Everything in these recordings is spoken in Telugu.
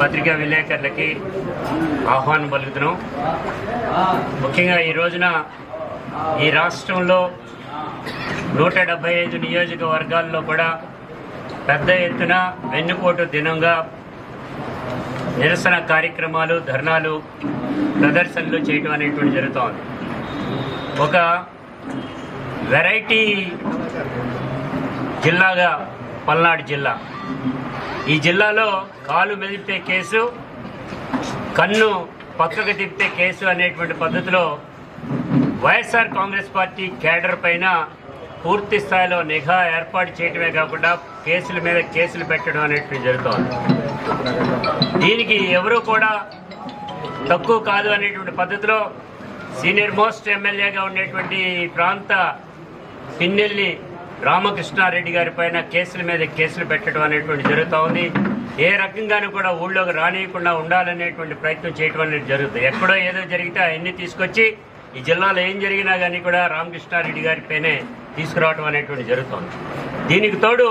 పత్రికా విలేకరులకి ఆహ్వానం పలుకుతున్నాం. ముఖ్యంగా ఈ రోజున ఈ రాష్ట్రంలో నూట డెబ్బై ఐదు నియోజకవర్గాల్లో కూడా పెద్ద ఎత్తున వెన్నుపోటు దినంగా నిరసన కార్యక్రమాలు ధర్నాలు ప్రదర్శనలు చేయటం అనేటువంటి జరుగుతోంది. ఒక వెరైటీ జిల్లాగా పల్నాడు జిల్లా ఈ జిల్లాలో కాలు మెదిపే కేసు కన్ను పక్కకు తిప్పే కేసు అనేటువంటి పద్ధతిలో వైఎస్ఆర్ కాంగ్రెస్ పార్టీ కేడర్ పైన పూర్తి స్థాయిలో నిఘా ఏర్పాటు చేయటమే కాకుండా కేసుల మీద కేసులు పెట్టడం అనేటువంటి జరుగుతోంది. దీనికి ఎవరూ కూడా తక్కువ కాదు అనేటువంటి పద్ధతిలో సీనియర్ మోస్ట్ ఎమ్మెల్యేగా ఉండేటువంటి ప్రాంత పిన్నెల్లి రామకృష్ణారెడ్డి గారి పైన కేసుల మీద కేసులు పెట్టడం అనేటువంటి జరుగుతూ ఉంది. ఏ రకంగానూ కూడా ఊళ్ళోకి రానియకుండా ఉండాలనేటువంటి ప్రయత్నం చేయడం అనేది జరుగుతుంది. ఎక్కడో ఏదో జరిగితే అవన్నీ తీసుకొచ్చి ఈ జిల్లాలో ఏం జరిగినా కానీ కూడా రామకృష్ణారెడ్డి గారి పైనే తీసుకురావడం అనేటువంటి జరుగుతోంది. దీనికి తోడు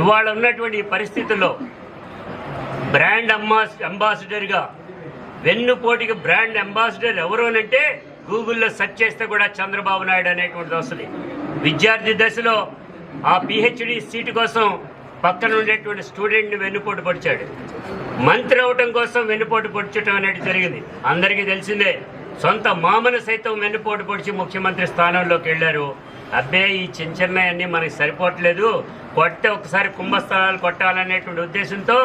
ఇవాళ ఉన్నటువంటి పరిస్థితుల్లో బ్రాండ్ అంబాస్ అంబాసిడర్గా వెన్నుపోటికి బ్రాండ్ అంబాసిడర్ ఎవరు అంటే గూగుల్లో సెర్చ్ చేస్తే కూడా చంద్రబాబు నాయుడు అనేటువంటిది వస్తుంది. విద్యార్థి దశలో ఆ పిహెచ్డి సీటు కోసం పక్కన ఉండేటువంటి స్టూడెంట్ని వెన్నుపోటు పొడిచాడు. మంత్రి అవటం కోసం వెన్నుపోటు పొడిచడం అనేది జరిగింది. అందరికీ తెలిసిందే సొంత మామను సైతం వెన్నుపోటు పొడిచి ముఖ్యమంత్రి స్థానంలోకి వెళ్ళారు. అబ్బే ఈ చిన్న చిన్నయన్నీ మనకి సరిపోవట్లేదు. కొట్టే ఒకసారి కుంభస్థలాలు కొట్టాలనేటువంటి ఉద్దేశంతో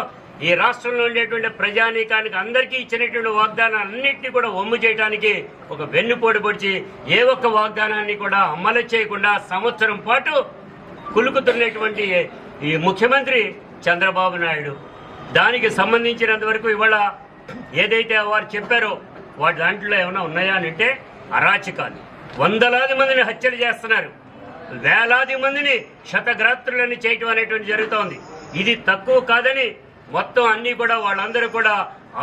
ఈ రాష్ట్రంలో ఉండేటువంటి ప్రజానీకానికి అందరికీ ఇచ్చినటువంటి వాగ్దానాలన్నింటినీ కూడా ఒమ్ము చేయడానికి ఒక వెన్నుపోటు పొడిచి ఏ ఒక్క వాగ్దానాన్ని కూడా అమలు చేయకుండా సంవత్సరం పాటు కులుకుతున్నటువంటి ఈ ముఖ్యమంత్రి చంద్రబాబు నాయుడు. దానికి సంబంధించినంత వరకు ఇవాళ ఏదైతే వారు చెప్పారో వాటి దాంట్లో ఏమైనా ఉన్నాయా అని అంటే అరాచకాలు. వందలాది మందిని హత్యలు చేస్తున్నారు. వేలాది మందిని శతగ్రాత్రులని చేయటం అనేటువంటి జరుగుతోంది. ఇది తక్కువ కాదని మొత్తం అన్ని కూడా వాళ్ళందరూ కూడా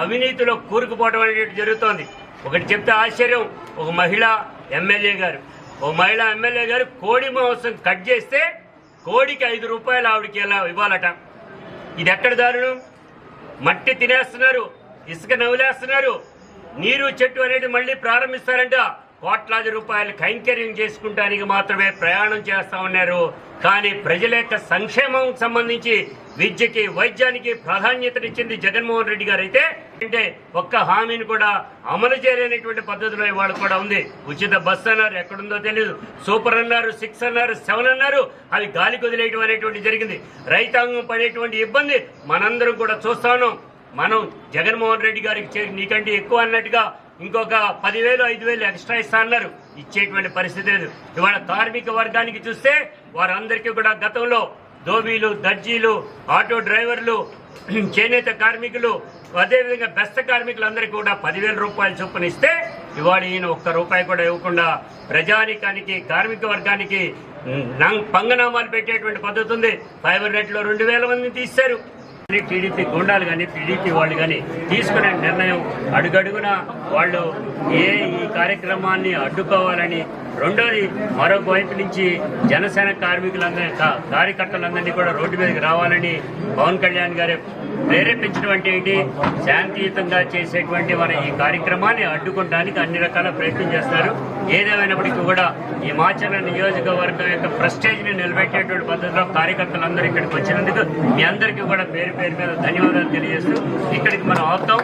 అవినీతిలో కూరుకుపోవడం అనేది జరుగుతోంది. ఒకటి చెప్తే ఆశ్చర్యం ఒక మహిళ ఎమ్మెల్యే గారు. ఒక మహిళ ఎమ్మెల్యే గారు కోడి మాంసం కట్ చేస్తే కోడికి ఐదు రూపాయలు ఆవిడకి ఎలా ఇవ్వాలట? ఇది ఎక్కడ దారుణం? మట్టి తినేస్తున్నారు ఇసుక నవ్వులేస్తున్నారు నీరు చెట్టు అనేది మళ్ళీ ప్రారంభిస్తారంట. కోట్లాది రూపాయలు కైంకర్యం చేసుకుంటానికి మాత్రమే ప్రయాణం చేస్తా ఉన్నారు. కానీ ప్రజల యొక్క సంక్షేమం సంబంధించి విద్యకి వైద్యానికి ప్రాధాన్యతనిచ్చింది జగన్మోహన్ రెడ్డి గారు అయితే అంటే ఒక్క హామీని కూడా అమలు చేయలేనటువంటి పద్ధతిలో ఇవాళ కూడా ఉంది. ఉచిత బస్సు అన్నారు ఎక్కడుందో తెలియదు సూపర్ అన్నారు సిక్స్ అన్నారు సెవెన్ అన్నారు అవి గాలి కుదిలేయడం అనేటువంటి జరిగింది. రైతాంగం పడేటువంటి ఇబ్బంది మనందరం కూడా చూస్తా ఉన్నాం. మనం జగన్మోహన్ రెడ్డి గారికి నీకంటే ఎక్కువ అన్నట్టుగా ఇంకొక పదివేలు ఐదు వేలు ఎక్స్ట్రా ఇస్తా అన్నారు. ఇచ్చేటువంటి పరిస్థితి లేదు. ఇవాళ కార్మిక వర్గానికి చూస్తే వారందరికీ కూడా గతంలో దోబీలు దర్జీలు ఆటో డ్రైవర్లు చేనేత కార్మికులు అదేవిధంగా బెస్త కార్మికులందరికీ కూడా పదివేల రూపాయలు చొప్పున ఇస్తే ఇవాళ ఈయన ఒక్క రూపాయి కూడా ఇవ్వకుండా ప్రజానికానికి కార్మిక వర్గానికి పంగనామాలు పెట్టేటువంటి పద్ధతి ఉంది. ఫైబర్ నెట్లో రెండు వేల మందిని తీశారు. టీడీపీ గుండాలు కానీ టీడీపీ వాళ్ళు కానీ తీసుకునే నిర్ణయం అడుగడుగున వాళ్ళు ఏ ఈ కార్యక్రమాన్ని అడ్డుకోవాలని రెండోది మరొక వైపు నుంచి జనసేన కార్మికులందరి కార్యకర్తలందరినీ కూడా రోడ్డు మీదకి రావాలని పవన్ కళ్యాణ్ గారు ప్రేరేపించడం ఏంటి? శాంతియుతంగా చేసేటువంటి మన ఈ కార్యక్రమాన్ని అడ్డుకోవడానికి అన్ని రకాల ప్రయత్నం చేస్తారు. ఏదేమైనప్పటికీ కూడా ఈ మాచర్ల నియోజకవర్గం యొక్క ప్రెస్టేజ్ని నిలబెట్టేటువంటి పద్ధతిలో కార్యకర్తలందరూ ఇక్కడికి వచ్చినందుకు మీ అందరికీ కూడా పేరు పేరు మీద ధన్యవాదాలు తెలియజేస్తూ ఇక్కడికి మనం ఆపుతాం.